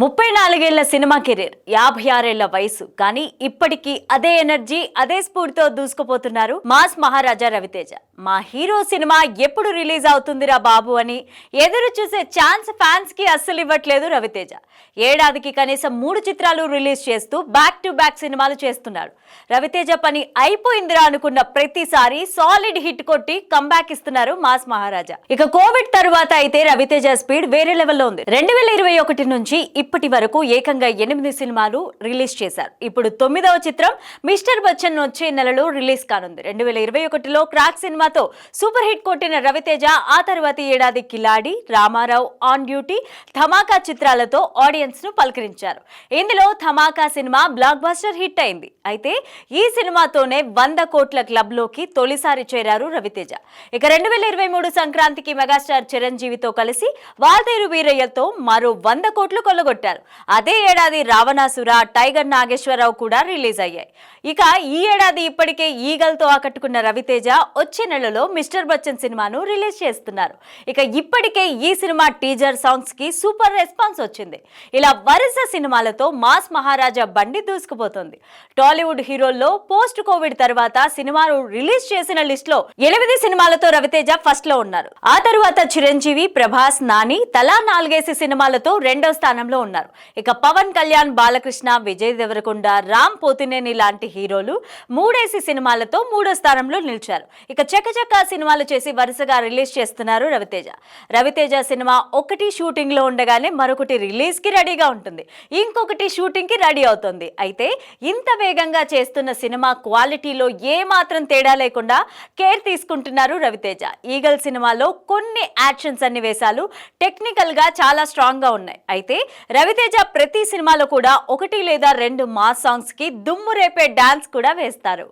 ముప్పై నాలుగేళ్ళ cinema career యాభై ఆరేళ్ళ వయసు కానీ ఇప్పటికీ అదే ఎనర్జీ అదే స్ఫూర్తితో దూసుకుపోతున్నారు మాస్ మహారాజా రవితేజ. మా హీరో సినిమా ఎప్పుడు రిలీజ్ అవుతుందిరా బాబు అని ఎదురు చూసే ఛాన్స్ ఫ్యాన్స్కి అస్సలు ఇవ్వట్లేదు రవితేజ. ఏడాదికి కనీసం మూడు చిత్రాలు రిలీజ్ చేస్తూ బ్యాక్ టు బ్యాక్ సినిమాలు చేస్తున్నాడు. రవితేజ పని అయిపోయిందిరా అనుకున్న ప్రతిసారి సాలిడ్ హిట్ కొట్టి కంబ్యాక్ ఇస్తున్నారు మాస్ మహారాజా. ఇక కోవిడ్ తరువాత అయితే రవితేజ స్పీడ్ వేరే లెవెల్లో ఉంది. రెండు వేల ఇరవై ఒకటి నుంచి ఇప్పటి వరకు ఏకంగా ఎనిమిది సినిమాలు రిలీజ్ చేశారు. ఇప్పుడు తొమ్మిదవ చిత్రం మిస్టర్ బచ్చన్ వచ్చే నెలలో రిలీజ్ కానుంది. రెండు వేల ఇరవై ఒకటిలో క్రాక్ సినిమాతో సూపర్ హిట్ కొట్టిన రవితేజ ఆ తర్వాత ఏడాది కిలాడి రామారావు ఆన్ డ్యూటీ ధమాకా చిత్రాలతో ఆడియన్స్ను పలకరించారు. ఇందులో Dhamaka cinema blockbuster hit అయింది. అయితే ఈ సినిమాతోనే వంద కోట్ల క్లబ్లోకి తొలిసారి చేరారు రవితేజ. ఇక రెండు వేల ఇరవై మూడు సంక్రాంతికి మెగాస్టార్ చిరంజీవితో కలిసి వాల్తేరు వీరయ్యతో మరో వంద కోట్లు కొల్లగొట్టారు. అదే ఏడాది రావణాసుర టైగర్ నాగేశ్వరరావు కూడా రిలీజ్ అయ్యాయి. ఇక ఈ ఏడాది ఇప్పటికే ఈగల్తో ఆకట్టుకున్న రవితేజ వచ్చే నెలలో మిస్టర్ బచ్చన్ సినిమాను రిలీజ్ చేస్తున్నారు. ఇక ఇప్పటికే ఈ సినిమా టీజర్ సాంగ్స్కి సూపర్ రెస్పాన్స్ వచ్చింది. ఇలా వరుస సినిమాలతో మాస్ మహారాజా బండి దూసుకుపోతుంది. టాలీవుడ్ హీరోల్లో పోస్ట్ కోవిడ్ తర్వాత సినిమాను రిలీజ్ చేసిన లిస్ట్లో ఎనిమిది సినిమాలతో రవితేజ ఫస్ట్లో ఉన్నారు. ఆ తరువాత చిరంజీవి ప్రభాస్ నాని తలా నాలుగేసి సినిమాలతో రెండో స్థానంలో ఉన్నారు. ఇక పవన్ కళ్యాణ్ బాలకృష్ణ విజయ్ దేవరకొండ రామ్ పోతినేని లాంటి హీరోలు మూడేసి సినిమాలతో మూడో స్థానంలో నిలిచారు. ఇక చకచక సినిమాలు చేసి వరుసగా రిలీజ్ చేస్తున్నారు రవితేజ. రవితేజ సినిమా ఒకటి షూటింగ్లో ఉండగానే మరొకటి రిలీజ్కి రెడీగా ఉంటుంది. ఇంకొకటి షూటింగ్కి రెడీ అవుతుంది. అయితే ఇంత వేగంగా చేస్తున్న సినిమా క్వాలిటీలో ఏ మాత్రం తేడా లేకుండా కేర్ తీసుకుంటున్నారు రవితేజ. ఈగల్ సినిమాలో కొన్ని యాక్షన్ సన్నివేశాలు టెక్నికల్గా చాలా స్ట్రాంగ్గా ఉన్నాయి. అయితే రవితేజ ప్రతి సినిమాలో కూడా ఒకటి లేదా రెండు మాస్ సాంగ్స్కి దుమ్ము రేపే డాన్స్ కూడా వేస్తారు.